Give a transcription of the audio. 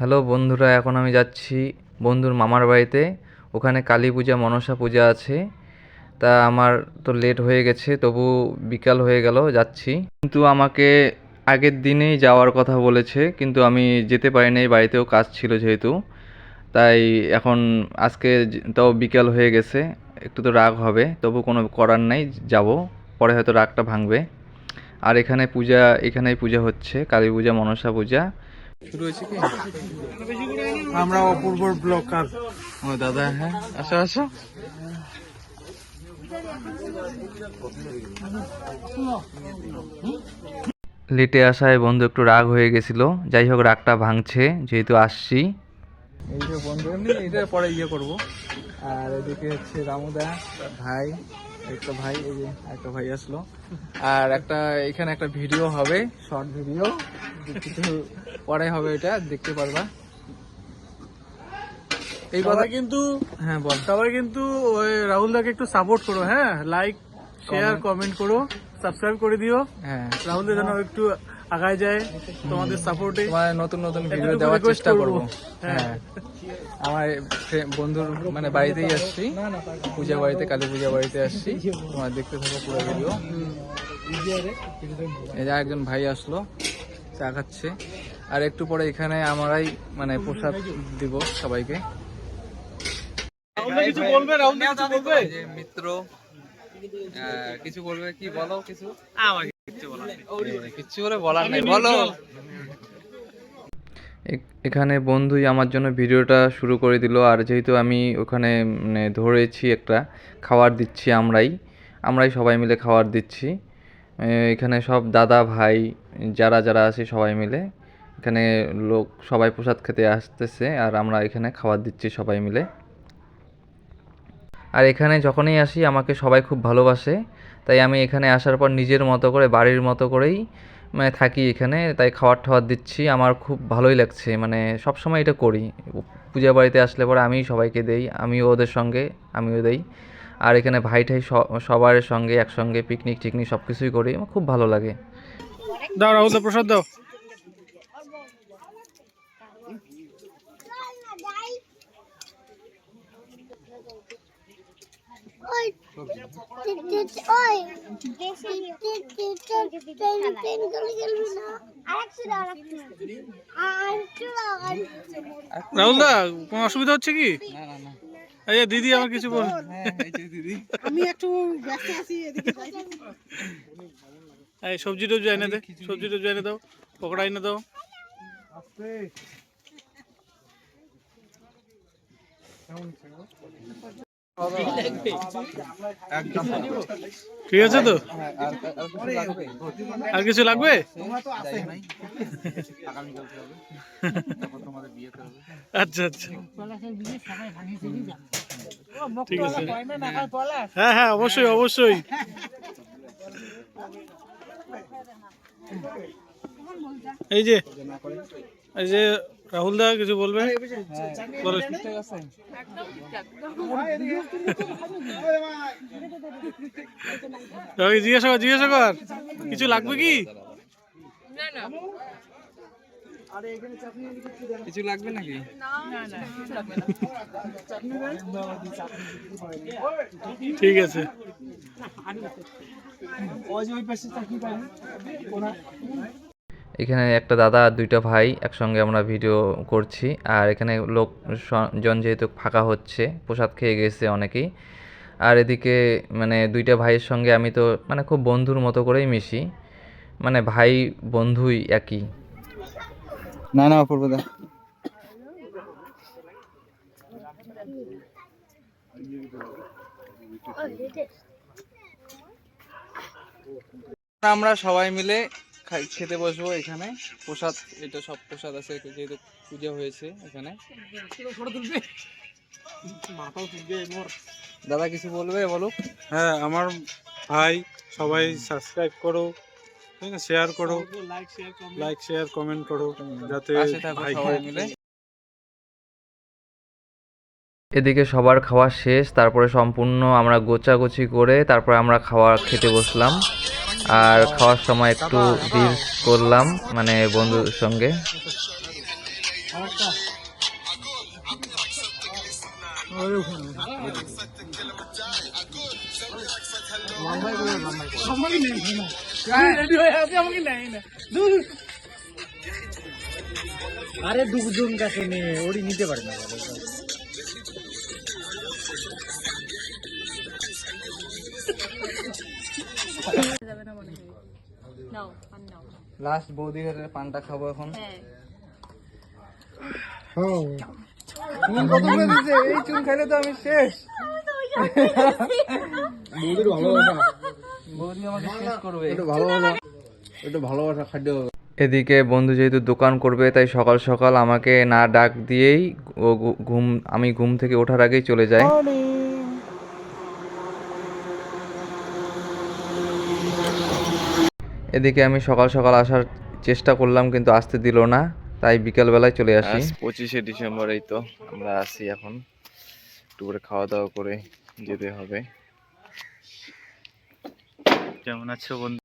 Hello বন্ধুরা, এখন আমি যাচ্ছি বন্ধুর মামার বাড়িতে। ওখানে কালী পূজা, মনসা পূজা আছে। তা আমার তো লেট হয়ে গেছে, তবু বিকাল হয়ে গেল, যাচ্ছি। কিন্তু আমাকে আগের দিনেই যাওয়ার কথা বলেছে, কিন্তু আমি যেতে পারি পারিনি, বাড়িতেও কাজ ছিল যেহেতু। তাই এখন আজকে তাও বিকাল হয়ে গেছে, একটু তো রাগ হবে, তবু কোনো করার নাই, যাব। পরে হয়তো রাগটা ভাঙবে। আর এখানে পূজা, এখানেই পূজা হচ্ছে, কালী পূজা, মনসা পূজা। শুরু হয়েছে কি? আমরা অপূর্ব ব্লকার। ও দাদা হ্যাঁ আসো আসো। লেটে আসায় বন্ধু একটু রাগ হয়ে গেছিল। যাই হোক রাগটা ভাঙছে যেহেতু আসছি। এই যে বন্ধু এমনি এটা পরে ইয়ে করব। আর এদিকে হচ্ছে রামুদা ভাই একটা ভাই এই যে একটা ভাই আসলো। আর একটা এখানে একটা ভিডিও হবে শর্ট ভিডিও কিছু পরে হবে এটা দেখতে পারবা। এই কথা কিন্তু হ্যাঁ বল। সবাই কিন্তু ওই রাহুল দাকে একটু সাপোর্ট করো হ্যাঁ? লাইক শেয়ার কমেন্ট করো সাবস্ক্রাইব করে দিও। হ্যাঁ। রাহুল দা যেন একটু আগায় যায় তোমাদের সাপোর্টে তোমার নতুন নতুন ভিডিও দেওয়ার চেষ্টা করব। করব। হ্যাঁ। আমার বন্ধুর মানে বাড়িতেই আসছি। পূজা বাড়িতে কালী পূজা বাড়িতে আসছি। তোমার দেখতে থাকো পুরো ভিডিও এই যে একজন ভাই আসলো চা খাচ্ছে। আর একটু পরে এখানে আমরাই মানে প্রসাদ দিব সবাইকে। কিছু বলবে? রাহুল দা কিছু বলবে? এই যে মিত্র কিছু বলবে কি? বলো কিছু। কিছু বলে বলার নেই বলো। এখানে বন্ধুই আমার জন্য ভিডিওটা শুরু করে দিল আর যেহেতু আমি ওখানে মানে ধরেছি একটা খাবার দিচ্ছি আমরাই আমরাই সবাই মিলে খাবার দিচ্ছি। এখানে সব দাদা ভাই যারা যারা আছে সবাই মিলে এখানে লোক সবাই প্রসাদ খেতে আসতেছে আর আমরা এখানে খাবার দিচ্ছি সবাই মিলে। আর এখানে যখনই আসি, আমাকে সবাই খুব ভালোবাসে। তাই আমি এখানে আসার পর নিজের মতো করে, বাড়ির মতো করেই মানে থাকি এখানে। তাই খাবার টাবার দিচ্ছি। আমার খুব ভালোই লাগছে। মানে সব সময় এটা করি। পূজা বাড়িতে আসলে পরে আমিই সবাইকে দেই। আমিও ওদের সঙ্গে, আমিও দেই। আর এখানে ভাই ঠাই সবার সঙ্গে, একসঙ্গে পিকনিক টিকনিক সব কিছুই করি। আমার খুব ভালো লাগে। দাও রাহুল প্রসাদ দাও Oi. Oi. পেন করে গেলবি না আরেকটু দাও আরেকটু দাও আরেকটু দাও রাহুল দা কোনো অসুবিধা হচ্ছে কি? দিদি আমার কিছু বল। এই যে দিদি আমি একটু ব্যস্ত আছি এই সবজি টবজি এনে দে সবজি টবজি এনে দাও পকোড়া এনে দাও। ঠিক আছে তো হ্যাঁ, আর কিছু লাগবে আচ্ছা আচ্ছা ঠিক আছে হ্যাঁ হ্যাঁ অবশ্যই অবশ্যই এই যে এই যে রাহুল দা কিছু বলবে ঠিক আছে সবাইকে জিজ্ঞাসা কর জিজ্ঞাসা কর কিছু লাগবে কি? কিছু লাগবে নাকি? ঠিক আছে। এখানে একটা দাদা আর দুইটা ভাই একসঙ্গে আমরা ভিডিও করছি। আর এখানে লোক জন যেহেতু ফাঁকা হচ্ছে প্রসাদ খেয়ে গেছে অনেকেই। আর এদিকে মানে দুইটা ভাইয়ের সঙ্গে আমি তো মানে খুব বন্ধুর মতো করেই মিশি। মানে ভাই বন্ধুই একই। না না অপূর্ব দা। আমরা সবাই মিলে খাই- খেতে বসবো এখানে। প্রসাদ এটা সব প্রসাদ আছে যেহেতু পূজা হয়েছে এখানে। দাদা কিছু বলবে বলো হ্যাঁ আমার ভাই সবাই সাবস্ক্রাইব করো শেয়ার করো লাইক শেয়ার কমেন্ট করো যাতে সবাই মিলে। এদিকে সবার খাওয়া শেষ তারপরে সম্পূর্ণ আমরা গোছাগুছি করে তারপরে আমরা খাওয়া খেতে বসলাম। আর খাওয়ার সময় একটু রিলস করলাম মানে বন্ধুর সঙ্গে। আরে দুজন কাছে নিয়ে, ওরই নিতে পারে না। লাস্ট বৌদি পানটা খাব এখন। এই চুন খাইলে তো আমি শেষ এদিকে বন্ধু যেহেতু দোকান করবে, তাই সকাল সকাল আমাকে না ডাক দিয়েই ঘুম আমি ঘুম থেকে ওঠার আগেই চলে যায়। এদিকে আমি সকাল সকাল আসার চেষ্টা করলাম কিন্তু আসতে দিল না। তাই বিকালবেলায় চলে আসি। পঁচিশে ডিসেম্বর এই তো আমরা আসি এখন একটু করে খাওয়া দাওয়া করে যেতে হবে। কেমন আছো বন্ধু?